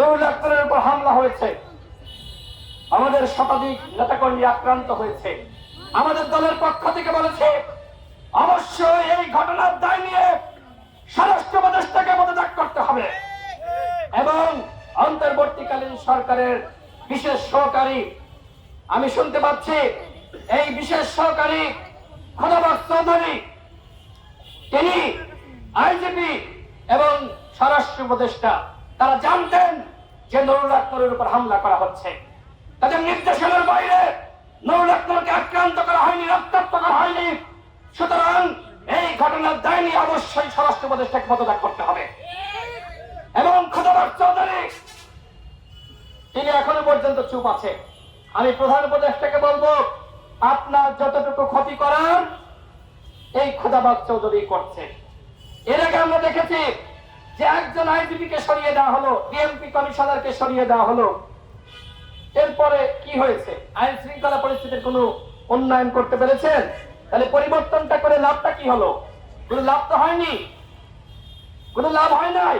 নুরুল আক্তারের উপর হামলা হয়েছে। আমাদের শতাধিক নেতাকর্মী আক্রান্ত হয়েছে। আমাদের দলের পক্ষ থেকে বলেছে, অবশ্যই এই ঘটনার দায় নিয়ে স্বরাষ্ট্র উপদেষ্টাকে পদত্যাগ করতে হবে। এবং অন্তর্বর্তীকালীন সরকারের বিশেষ সহকারী, আমি শুনতে পাচ্ছি, এই বিশেষ সহকারী খোদাবাগ চৌধুরী, তিনি আইজিপি এবং স্বরাষ্ট্র উপদেষ্টা, তারা জানতেন যে নুরুল আকবরের উপর হামলা করা হচ্ছে, তাদের নির্দেশনার বাইরে নুরুল আকবরকে আক্রান্ত করা হয়নি, রক্তাক্ত করা হয়নি। সুতরাং এই ঘটনার দায় অবশ্যই স্বরাষ্ট্র উপদেষ্টাকে পদত্যাগ করতে হবে। এবং খোদাবাগ চৌধুরী, তিনি এখনও পর্যন্ত চুপ আছে। আমি প্রধান উপদেষ্টাকে বলব, আপনার যতটুকু ক্ষতি করার এই খুদাবাগ চৌধুরী করছে। এর আগে আমরা দেখেছি যে একজন আইজিপি কে সরিয়ে দেওয়া হলো, ডিএমপি কমিশনারকে সরিয়ে দেওয়া হলো, এরপরে কি হয়েছে? আইন শৃঙ্খলা পরিস্থিতির কোনো উন্নয়ন করতে পেরেছেন? তাহলে পরিবর্তনটা করে লাভটা কি হলো? কোনো লাভ তো হয়নি? কোনো লাভ হয় নাই?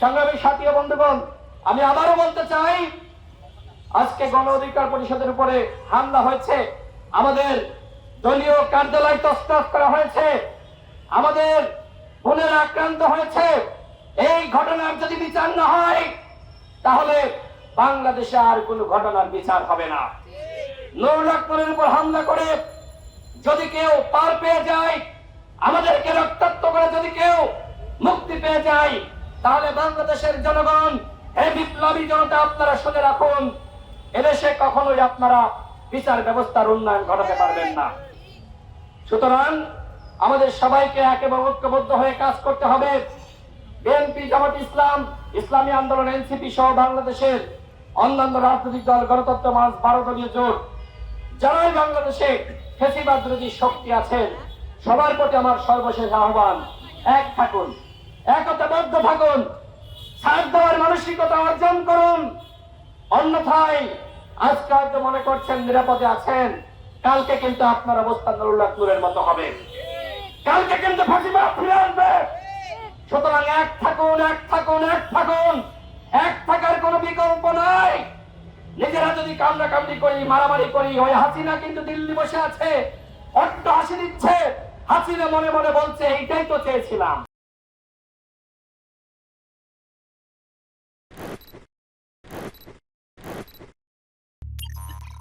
সংগ্রামী সাথী বন্ধুগণ, আমি আবারও বলতে চাই, আজকে গণ অধিকার পরিষদের উপরে হামলা হয়েছে। আমাদের দলীয় কার্যালয় তস্তস করা হয়েছে। আমাদের বোনের আক্রান্ত হয়েছে। এই ঘটনার যদি বিচার না হয়, তাহলে বাংলাদেশে আর কোনো ঘটনার বিচার হবে না। নুরুল আকবরের উপর হামলা করে যদি কেউ পার পেয়ে যায়, আমাদেরকে রক্তাক্ত করে যদি কেউ মুক্তি পেয়ে যায়, তাহলে বাংলাদেশের জনগণ, হে বিপ্লবী জনতা, আপনারা শুনে রাখুন, এদেশে কখনোই আপনারা বিচার ব্যবস্থার উন্নয়ন ঘটাতে পারবেন না। সুতরাং আমাদের সবাইকে একেবারে ঐক্যবদ্ধ হয়ে কাজ করতে হবে। বিএনপি, জামাত ইসলাম, ইসলামী আন্দোলন, এনসিপি সহ বাংলাদেশের অন্যান্য রাজনৈতিক দল, গণতন্ত্র মাস বারো দলীয় জোট, যারাই বাংলাদেশে ফেসিবাদ বিরোধী শক্তি আছেন, সবার প্রতি আমার সর্বশেষ আহ্বান, এক থাকুন, একতাবদ্ধ থাকুন, ছাড় দেওয়ার মানসিকতা অর্জন করুন। অন্যথায় আজকে হয়তো মনে করছেন নিরাপদে আছেন, কালকে কিন্তু আপনার অবস্থা নুরুল্লাহ নূরের মতো হবে। কালকে কিন্তু ফাঁসিমা ফিরে আসবে। সুতরাং এক থাকুন এক থাকুন এক থাকুন। এক থাকার কোনো বিকল্প নাই। নিজেরা যদি কামড়া কামড়ি করি, মারামারি করি, ওই হাসিনা কিন্তু দিল্লি বসে আছে। অট্ট হাসি দিচ্ছে। হাসিনা মনে মনে বলছে, এইটাই তো চেয়েছিলাম।